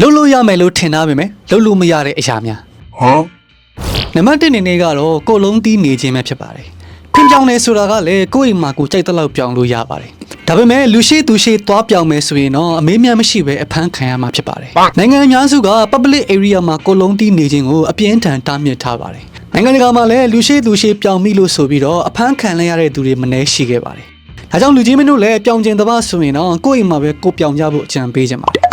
လှုပ်လို့ရမယ်လို့ထင်သားပေမဲ့လှုပ်လို့မရတဲ့အရာများ Huh? နံပါတ်1အနေနဲ့ကတော့ကိုယ်လုံးတီးနေခြင်းပဲဖြစ်ပါတယ်ဖင်ပြောင်းနေဆိုတာကလည်းကိုယ့်အိမ်မှာကိုယ်ကြိုက်တဲ့လောက်ပြောင်းလို့ရပါတယ်ဒါပေမဲ့လူရှိသူရှိသွားပြောင်းမယ်ဆိုရင်တော့အမေးမြတ်မရှိပဲအဖမ်းခံရမှာဖြစ်ပါတယ်နိုင်ငံအများစုက public area မှာကိုယ်လုံးတီးနေခြင်းကိုအပြင်းထန်တားမြစ်ထားပါတယ်နိုင်ငံတကာမှာလည်းလူရှိသူရှိပြောင်းမိလို့ဆိုပြီးတော့အဖမ်းခံလိုက်ရတဲ့သူတွေမနှဲရှိခဲ့ပါတယ်ဒါကြောင့်လူကြီးမင်းတို့လည်းပြောင်းကျင်တပတ်ဆိုရင်တော့ကိုယ့်အိမ်မှာပဲကိုယ်ပြောင်းကြဖို့အကြံပေးခြင်းပါတယ်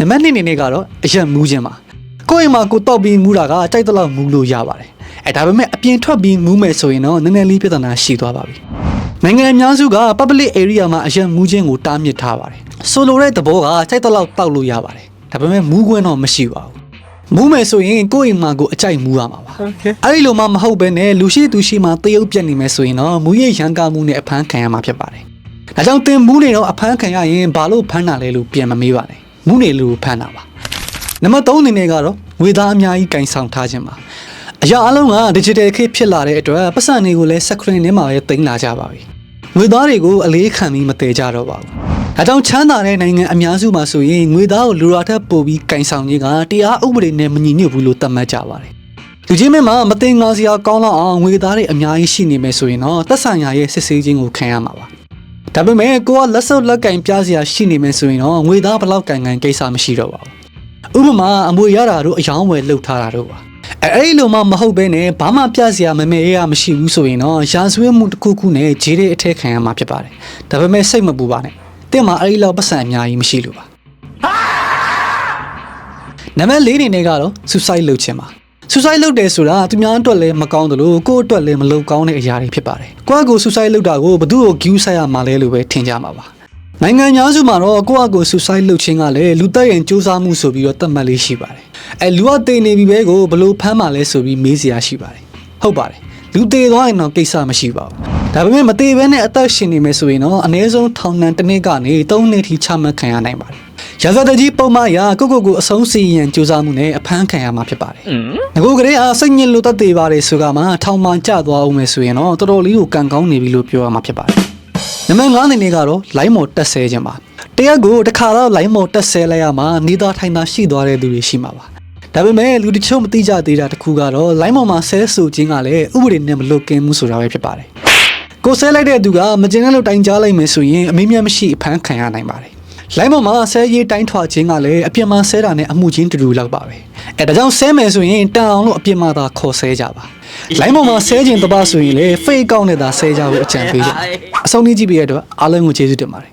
နံပါတ်2အနေနဲ့ကတော့အရက်မူးခြင်းပါကိုယ့်အိမ်မှာကိုတောက်ပြီးမူးတာကကြိုက်တဲ့လောက်မူးလို့ရပါတယ်အဲဒါပေမဲ့အပြင်ထွက်ပြီးမူးမယ်ဆိုရင်တော့နည်းနည်းလေးပြဿနာရှိသွားပါပြီနိုင်ငံအများစုက public area မှာအရင်မူးခြင်းကိုတားမြစ်ထားပါတယ်ဆိုလိုတဲ့သဘောကကြိုက်တဲ့လောက်တောက်လို့ရပါတယ်ဒါပေမဲ့မူးခွင့်တော့မရှိပါဘူးမူးမယ်ဆိုရင်ကိုယ့်အိမ်မှာကိုအကြိုက်မူးရမှာပါ Okay. အဲ့ဒီလိုမှမဟုတ်ဘဲနဲ့လူရှိသူရှိမှတရုပ်ပြက်နေမယ်ဆိုရင်တော့မူရရန်ကာမှုနဲ့အဖမ်းခံရမှာဖြစ်ပါတယ်ဒါကြောင့်တင်မူးနေတော့အဖမ်းခံရရင်ဘာလို့ဖမ်းတာလဲလို့ပြန်မမေးပါနဲ့ မူးနေလို့ဖမ်းတာပါနံပါတ်3အနေနဲ့ကတော့ငွေသားအများကြီးကင်ဆောင်ထားခြင်းပါအရာအလုံးက digital ခေတ်ဖြစ်လာတဲ့အတွက်ပတ်စံတွေကိုလည်း screen ထဲမှာပဲတင်လာကြပါပြီငွေသားတွေကိုအလေးခံပြီးမတည်ကြတော့ပါဘူးဒါကြောင့်ချမ်းသာတဲ့နိုင်ငံအများစုမှာဆိုရင်ငွေသားကိုလူရာထက်ပိုပြီးကင်ဆောင်ခြင်းကတရားဥပဒေနဲ့မညီညွတ်ဘူးလို့သတ်မှတ်ကြပါတယ်လူချင်းမင်းမှာမတင်ငါစရာကောင်းတော့အောင်ငွေသားတွေအများကြီးရှိနေမယ်ဆိုရင်တော့သက်ဆိုင်ရာရဲ့စစ်ဆေးခြင်းကိုခံရမှာပါ ဒါပေမဲ့ကိုကလက်စုပ်လက်ကင်ပြစရာရှိနေမယ်ဆိုရင်တော့ငွေသားဘလောက်ကင်ကင်ကိစ္စမရှိတော့ပါဘူးဥပမာအမွေရတာတို့အယောင်းဝယ်လှုပ်ထားတာတို့ပါအဲအဲ့ဒီလိုမှမဟုတ်ဘဲနဲ့ဘာမှပြစရာမမေရမရှိဘူးဆိုရင်တော့ရာဇဝတ်မှုတစ်ခုခုနဲ့ဂျေးတဲ့အထက်ခံရမှာဖြစ်ပါတယ်ဒါပေမဲ့စိတ်မပူပါနဲ့တဲ့မှာအဲ့ဒီလောက်ပတ်စံအများကြီးမရှိလို့ပါနံပါတ်၄အနေနဲ့ကတော့ suicide လုပ်ခြင်းပါ suicide လုပ်တယ်ဆိုတာသူများအတွက်လည်းမကောင်းသလိုကိုယ့်အတွက်လည်းမလုပ်ကောင်းတဲ့အရာတွေဖြစ်ပါတယ်ကိုယ့်အကို suicide လုပ်တာကိုဘယ်သူ့ကို view ဆက်ရမှာလဲလို့ပဲထင်ကြမှာပါနိုင်ငံများစုမှာတော့ကိုယ့်အကိုဆူဆိုက်လုပ်ခြင်းကလည်းလူတက်ရင်စူးစမ်းမှုဆိုပြီးတော့သတ်မှတ်လေးရှိပါတယ်။အဲလူကတည်နေပြီပဲကိုဘလို့ဖမ်းမှလဲဆိုပြီးမေးစရာရှိပါတယ်။ဟုတ်ပါတယ်။လူတည်သွားရင်တော့ကိစ္စမရှိပါဘူး။ ဒါပေမဲ့မတည်ဘဲနဲ့အသက်ရှင်နေမယ်ဆိုရင်တော့အနည်းဆုံးထောင်ဒဏ်တစ်နှစ်ကနေ၃နှစ်ထိချမှတ်ခံရနိုင်ပါတယ်။ရာဇသကြီးပုံမှန်ရာကိုယ့်ကိုယ်ကိုအဆုံးစီရင်စူးစမ်းမှုနဲ့အဖမ်းခံရမှာဖြစ်ပါတယ်။ငကိုကလေးအားစိတ်ညစ်လို့တတ်သေးပါတယ်ဆိုကမှထောင်မှကျသွားအောင်မယ်ဆိုရင်တော့တော်တော်လေးကိုကံကောင်းနေပြီလို့ပြောရမှာဖြစ်ပါတယ်။နံပါတ်5အနေနဲ့ကတော့ line မော်တက်ဆဲခြင်းပါတရက်ကိုတစ်ခါတော့ line မော်တက်ဆဲလိုက်ရမှာနေသားထိုင်သားရှိသွားတဲ့သူတွေရှိမှာပါဒါပေမဲ့လူတချို့မသိကြသေးတာတစ်ခုကတော့ line မော်မှာဆဲဆူခြင်းကလည်းဥပဒေနဲ့မလွတ်ကင်းမှုဆိုတာပဲဖြစ်ပါတယ် ကိုဆဲလိုက်တဲ့သူကမကျင်တဲ့လို့တိုင်ကြားလိုက်မယ်ဆိုရင်အမေးမြတ်မရှိအဖမ်းခံရနိုင်ပါတယ်လိုင်းပေါ်မှာဆဲရေးတိုင်းထွာခြင်းကလည်းအပြစ်မှဆဲတာနဲ့အမှုချင်းတူတူလောက်ပါပဲအဲဒါကြောင့်ဆဲမယ်ဆိုရင်တန်အောင်လို့အပြစ်မှသာခေါ်ဆဲကြပါလိုင်းပေါ်မှာဆဲခြင်းတပတ်ဆိုရင်လေ fake account နဲ့သာဆဲကြဖို့အကြံပေးကြအဆုံးကြီးကြည့်ပြီးရတဲ့အတွက်အားလုံးကိုကျေးဇူးတင်ပါတယ်